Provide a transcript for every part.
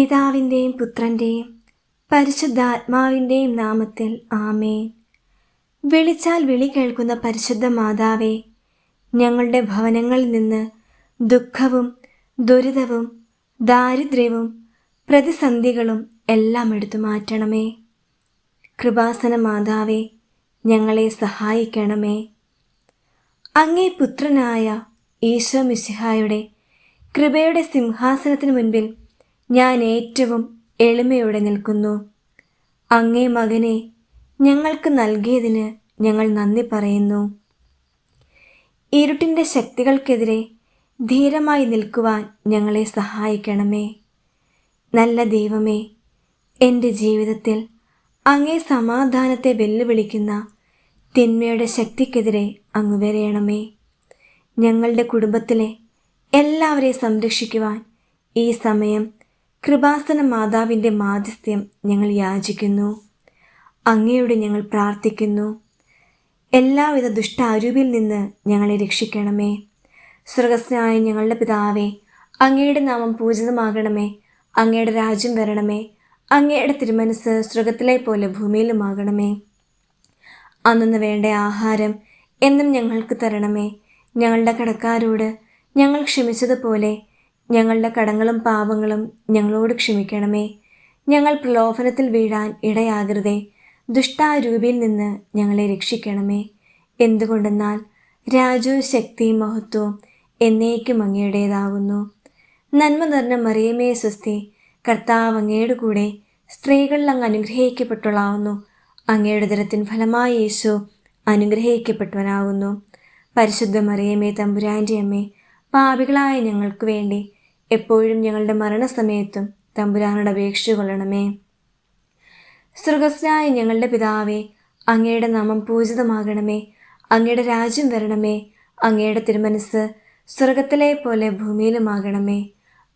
പിതാവിന്റെയും പുത്രന്റെയും പരിശുദ്ധാത്മാവിന്റെയും നാമത്തിൽ ആമേൻ. വിളിച്ചാൽ വിളി കേൾക്കുന്ന പരിശുദ്ധ മാതാവേ ഞങ്ങളുടെ ഭവനങ്ങളിൽ നിന്ന് ദുഃഖവും ദുരിതവും ദാരിദ്ര്യവും പ്രതിസന്ധികളും എല്ലാം എടുത്തു മാറ്റണമേ. കൃപാസന മാതാവേ ഞങ്ങളെ സഹായിക്കണമേ. അങ്ങേ പുത്രനായ ഈശോ മിശിഹായുടെ കൃപയുടെ സിംഹാസനത്തിന് മുൻപിൽ ഞാൻ ഏറ്റവും എളിമയോടെ നിൽക്കുന്നു. അങ്ങേ മകനെ ഞങ്ങൾക്ക് നൽകിയതിന് ഞങ്ങൾ നന്ദി പറയുന്നു. ഇരുട്ടിന്റെ ശക്തികൾക്കെതിരെ ധീരമായി നിൽക്കുവാൻ ഞങ്ങളെ സഹായിക്കണമേ. നല്ല ദൈവമേ എന്റെ ജീവിതത്തിൽ അങ്ങേ സമാധാനത്തെ വെല്ലുവിളിക്കുന്ന തിന്മയുടെ ശക്തിക്കെതിരെ അങ്ങ് വരയണമേ. ഞങ്ങളുടെ കുടുംബത്തിലെ എല്ലാവരെയും സംരക്ഷിക്കുവാൻ ഈ സമയം കൃപാസന മാതാവിന്റെ മാധ്യസ്ഥ്യം ഞങ്ങൾ യാചിക്കുന്നു. അങ്ങയോട് ഞങ്ങൾ പ്രാർത്ഥിക്കുന്നു. എല്ലാവിധ ദുഷ്ടാരൂപിൽ നിന്ന് ഞങ്ങളെ രക്ഷിക്കണമേ. സ്വർഗസ്നായ ഞങ്ങളുടെ പിതാവേ അങ്ങയുടെ നാമം പൂജിതമാകണമേ. അങ്ങയുടെ രാജ്യം വരണമേ. അങ്ങയുടെ തിരുമനസ് സ്വർഗത്തിലെ പോലെ ഭൂമിയിലുമാകണമേ. അന്നു വേണ്ട ആഹാരം എന്നും ഞങ്ങൾക്ക് തരണമേ. ഞങ്ങളുടെ കടക്കാരോട് ഞങ്ങൾ ക്ഷമിച്ചതുപോലെ ഞങ്ങളുടെ കടങ്ങളും പാപങ്ങളും ഞങ്ങളോട് ക്ഷമിക്കണമേ. ഞങ്ങൾ പ്രലോഭനത്തിൽ വീഴാൻ ഇടയാകരുതേ. ദുഷ്ടാരൂപിയിൽ നിന്ന് ഞങ്ങളെ രക്ഷിക്കണമേ. എന്തുകൊണ്ടെന്നാൽ രാജു ശക്തി മഹത്വം എന്നേക്കും അങ്ങയുടേതാകുന്നു. നന്മ നിറഞ്ഞ മറിയമേ സ്വസ്തി കർത്താവ് അങ്ങയുടെ കൂടെ സ്ത്രീകളിൽ അങ്ങ് അനുഗ്രഹിക്കപ്പെട്ടുള്ളാവുന്നു അങ്ങയുടെ ദരത്തിൻ ഫലമായ യേശു അനുഗ്രഹിക്കപ്പെട്ടവനാകുന്നു. പരിശുദ്ധ മറിയമേ തമ്പുരാന്റെ അമ്മേ പാപികളായ ഞങ്ങൾക്ക് വേണ്ടി എപ്പോഴും ഞങ്ങളുടെ മരണസമയത്തും തമ്പുരാനോട് അപേക്ഷ കൊള്ളണമേ. സൃഗസ്നായ ഞങ്ങളുടെ പിതാവേ അങ്ങയുടെ നാമം പൂജിതമാകണമേ. അങ്ങയുടെ രാജ്യം വരണമേ. അങ്ങയുടെ തിരുമനസ് സ്വർഗത്തിലെ പോലെ ഭൂമിയിലുമാകണമേ.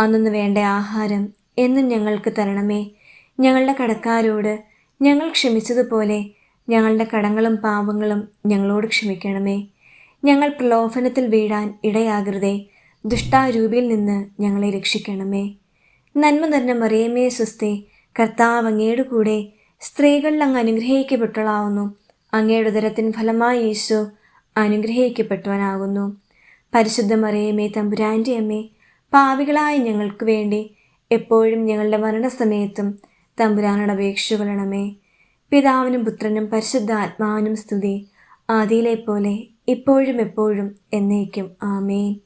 അന്നൊന്ന് വേണ്ട ആഹാരം എന്നും ഞങ്ങൾക്ക് തരണമേ. ഞങ്ങളുടെ കടക്കാരോട് ഞങ്ങൾ ക്ഷമിച്ചതുപോലെ ഞങ്ങളുടെ കടങ്ങളും പാപങ്ങളും ഞങ്ങളോട് ക്ഷമിക്കണമേ. ഞങ്ങൾ പ്രലോഭനത്തിൽ വീഴാൻ ഇടയാകരുതേ. ദുഷ്ടാരൂപിയിൽ നിന്ന് ഞങ്ങളെ രക്ഷിക്കണമേ. നന്മ നിറഞ്ഞ മറിയമേ സ്വസ്തി കർത്താവ് അങ്ങയുടെ കൂടെ സ്ത്രീകളിൽ അങ്ങ് അനുഗ്രഹിക്കപ്പെട്ടവളാവുന്നു. അങ്ങയുടെ ഉദരത്തിൻ ഫലമായി യേശു അനുഗ്രഹിക്കപ്പെട്ടവനാകുന്നു. പരിശുദ്ധ മറിയമേ തമ്പുരാന്റെ അമ്മേ പാവികളായ ഞങ്ങൾക്ക് വേണ്ടി എപ്പോഴും ഞങ്ങളുടെ മരണസമയത്തും തമ്പുരാനോട് അപേക്ഷ കൊള്ളണമേ. പിതാവിനും പുത്രനും പരിശുദ്ധ ആത്മാവിനും സ്തുതി ആദിയിലെ പോലെ ഇപ്പോഴും എപ്പോഴും എന്നേക്കും. ആമേൻ.